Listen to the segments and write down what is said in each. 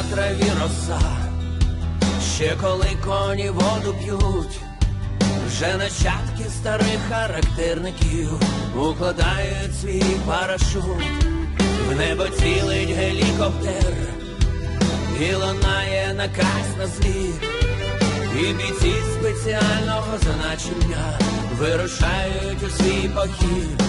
на траві роса, ще коли коні воду п'ють, вже нащадки старих характерників укладають свій парашут, в небо цілить гелікоптер, і лунає наказ на зліт, і бійці спеціального значення вирушають у свій похід.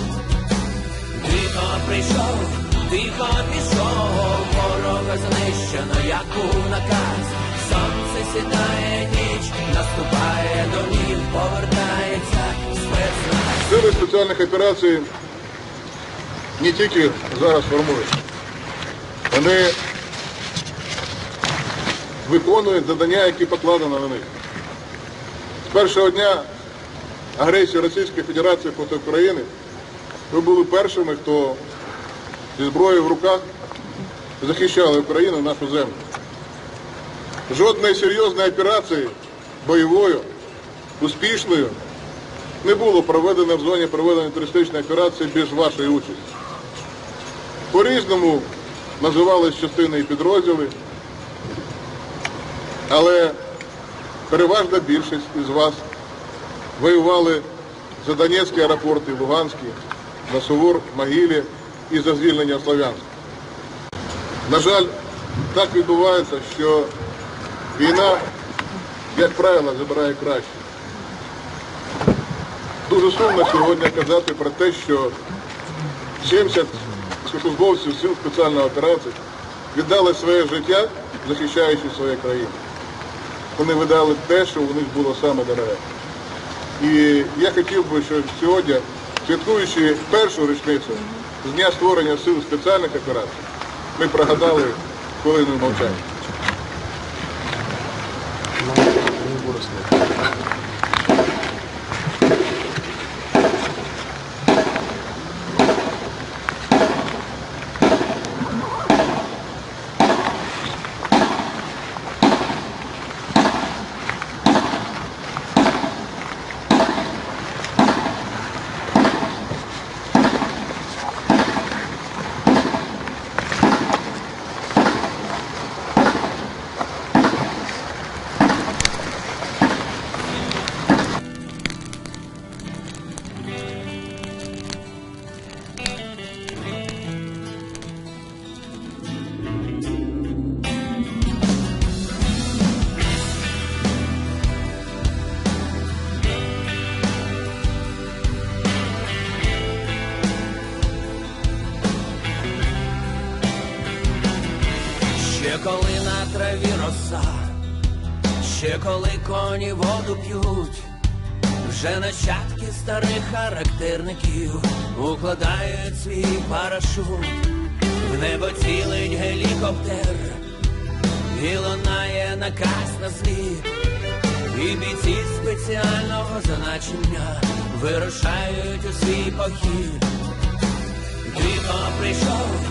Тихо прийшов, тихо пішов, ворога знищено, як був наказ. Сонце сідає ніч, наступає домів, повертається спецназ. Сили спеціальних операцій не тільки зараз формуються. Вони виконують завдання, які покладено на них. З першого дня агресії Російської Федерації проти України ви були першими, хто зі зброєю в руках захищали Україну, нашу землю. Жодної серйозної операції бойовою, успішною не було проведено в зоні проведення терористичної операції без вашої участі. По-різному називались частини і підрозділи, але переважна більшість із вас воювали за Донецький аеропорт і Луганський, за Сувор, Могилі і за звільнення Слов'янська. На жаль, так відбувається, що війна, як правило, забирає краще. Дуже сумно сьогодні казати про те, що 70 службовців сил спеціальної операції віддали своє життя, захищаючи свою країну. Вони видали те, що у них було саме дороге. І я хотів би, щоб сьогодні, святкуючи першу річницю з дня створення сил спеціальних операцій, ми прогадали хвилину мовчання. Траві ще коли коні воду п'ють, вже нащадки старих характерників укладають свій парашут, в небо цілить гелікоптер, і лунає наказ на зліт, і бійці спеціального значення вирушають у свій похід. Тихо прийшов,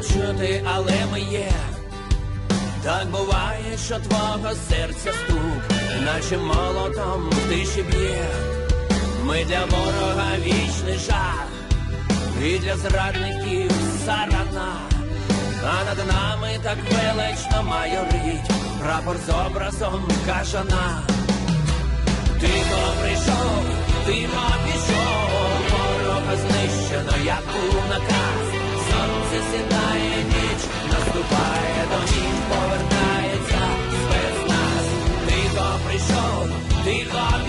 Чути, але ми є. Так буває, що твого серця стук, наче молотом в тиші б'є. Ми для ворога вічний жах, і для зрадників сарана. А над нами так велично майорить прапор з образом кажана. Тихо прийшов, тихо пішов, ворога знищено, як був наказ. Наступає домів, повертається спецназ. Тихо прийшов, тихо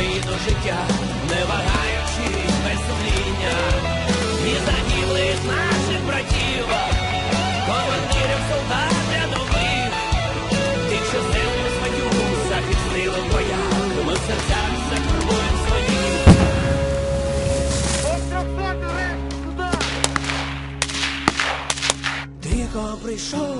Україну життя, не вагаючись без сумління, і загиблих наших братів, командирів солдат рядових, тих, що землю свою захистили в боях, ми в серцях закарбуємо своїх. Тихо прийшов,